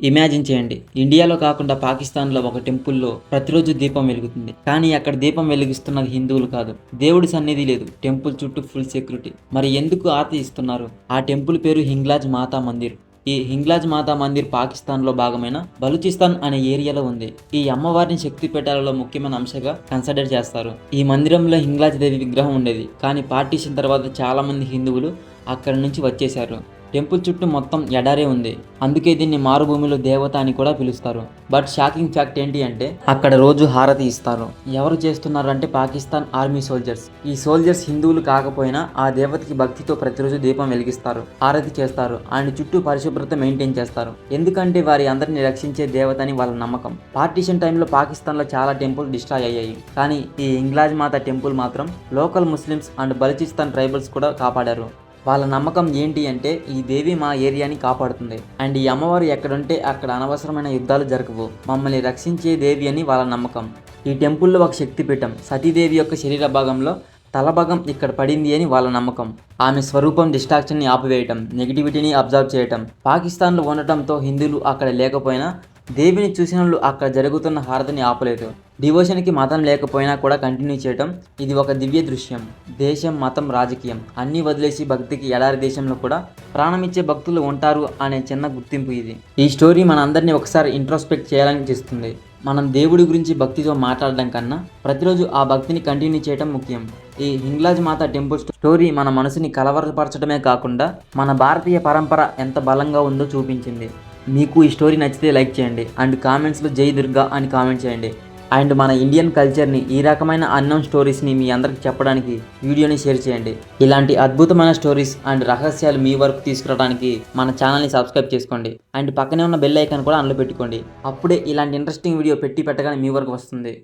Imagine చేయండి. ఇండియాలో కాకుండా పాకిస్తాన్లో ఒక టెంపుల్లో ప్రతిరోజు దీపం వెలుగుతుంది. కానీ అక్కడ దీపం వెలిగిస్తున్నది హిందువులు కాదు. దేవుడి సన్నిధి లేదు. టెంపుల్ చుట్టూ ఫుల్ సెక్యూరిటీ మరి ఎందుకు ఆతి ఇస్తున్నారు ఆ టెంపుల్ పేరు హింగ్లాజ్ మాతా మందిర్. ఈ హింగ్లాజ్ మాతా మందిర్ పాకిస్తాన్లో భాగమైన బలూచిస్తాన్ అనే ఏరియాలో ఉంది. ఈ అమ్మవారిని శక్తి పీఠాలలో ముఖ్యమైన అంశంగా కన్సిడర్ చేస్తారు. ఈ మందిరంలో హింగ్లాజ్ దేవి విగ్రహం ఉండేది. కానీ పార్టీషన్ తర్వాత చాలా మంది హిందువులు అక్కడి నుంచి వచ్చేశారు. టెంపుల్ చుట్టూ మొత్తం ఎడారే ఉంది. అందుకే దీన్ని మారుభూమిలో దేవత అని కూడా పిలుస్తారు. బట్ షాకింగ్ ఫ్యాక్ట్ ఏంటి అంటే అక్కడ రోజు హారతి ఇస్తారు. ఎవరు చేస్తున్నారు అంటే పాకిస్తాన్ ఆర్మీ సోల్జర్స్. ఈ సోల్జర్స్ హిందువులు కాకపోయినా ఆ దేవతకి భక్తితో ప్రతిరోజు దీపం వెలిగిస్తారు హారతి చేస్తారు ఆయన చుట్టూ పరిశుభ్రత మెయింటైన్ చేస్తారు. ఎందుకంటే వారి అందరిని రక్షించే దేవత అని వాళ్ళ నమ్మకం. పార్టీషన్ టైంలో పాకిస్తాన్లో చాలా టెంపుల్ డిస్ట్రాయ్ అయ్యాయి. కానీ ఈ ఇంగ్లాజ్ మాత టెంపుల్ మాత్రం local Muslims and Balochistan tribals కూడా కాపాడారు. వాళ్ళ నమ్మకం ఏంటి అంటే ఈ దేవి మా ఏరియాని కాపాడుతుంది. అండ్ ఈ అమ్మవారు ఎక్కడుంటే అక్కడ అనవసరమైన యుద్ధాలు జరగవు. మమ్మల్ని రక్షించే దేవి అని వాళ్ళ నమ్మకం. ఈ టెంపుల్లో ఒక శక్తిపీఠం సతీదేవి యొక్క శరీర భాగంలో తలభాగం ఇక్కడ పడింది అని వాళ్ళ నమ్మకం. ఆమె స్వరూపం డిస్ట్రాక్షన్ని ఆపివేయటం నెగిటివిటీని అబ్జర్వ్ చేయటం పాకిస్తాన్లో ఉండటంతో హిందువులు అక్కడ లేకపోయినా దేవిని చూసిన వాళ్ళు అక్కడ జరుగుతున్న హారతిని ఆపలేదు డివోషన్కి మతం లేకపోయినా కూడా కంటిన్యూ చేయటం ఇది ఒక దివ్య దృశ్యం. దేశం మతం రాజకీయం. అన్నీ వదిలేసి భక్తికి ఎడారి దేశంలో కూడా ప్రాణమిచ్చే భక్తులు ఉంటారు అనే చిన్న గుర్తింపు ఇది. ఈ స్టోరీ మనందరినీ ఒకసారి ఇంట్రోస్పెక్ట్ చేయాలని చేస్తుంది. మనం దేవుడి గురించి భక్తితో మాట్లాడడం కన్నా ప్రతిరోజు ఆ భక్తిని కంటిన్యూ చేయడం ముఖ్యం. ఈ హింగ్లాజ్ మాత టెంపుల్ స్టోరీ మన మనసుని కలవరపరచడమే కాకుండా మన భారతీయ పరంపర ఎంత బలంగా ఉందో చూపించింది. మీకు ఈ స్టోరీ నచ్చితే లైక్ చేయండి. అండ్ కామెంట్స్లో జై దుర్గా అని కామెంట్ చేయండి. అండ్ మన ఇండియన్ కల్చర్ని ఈ రకమైన అన్నోన్ స్టోరీస్ని మీ అందరికి చెప్పడానికి వీడియోని షేర్ చేయండి. ఇలాంటి అద్భుతమైన స్టోరీస్ అండ్ రహస్యాలు మీ వరకు తీసుకురావడానికి మన ఛానల్ని సబ్స్క్రైబ్ చేసుకోండి. అండ్ పక్కనే ఉన్న బెల్ ఐకాన్ కూడా అందులో పెట్టుకోండి. అప్పుడే ఇలాంటి ఇంట్రెస్టింగ్ వీడియో పెట్టి పెట్టగానే మీ వరకు వస్తుంది.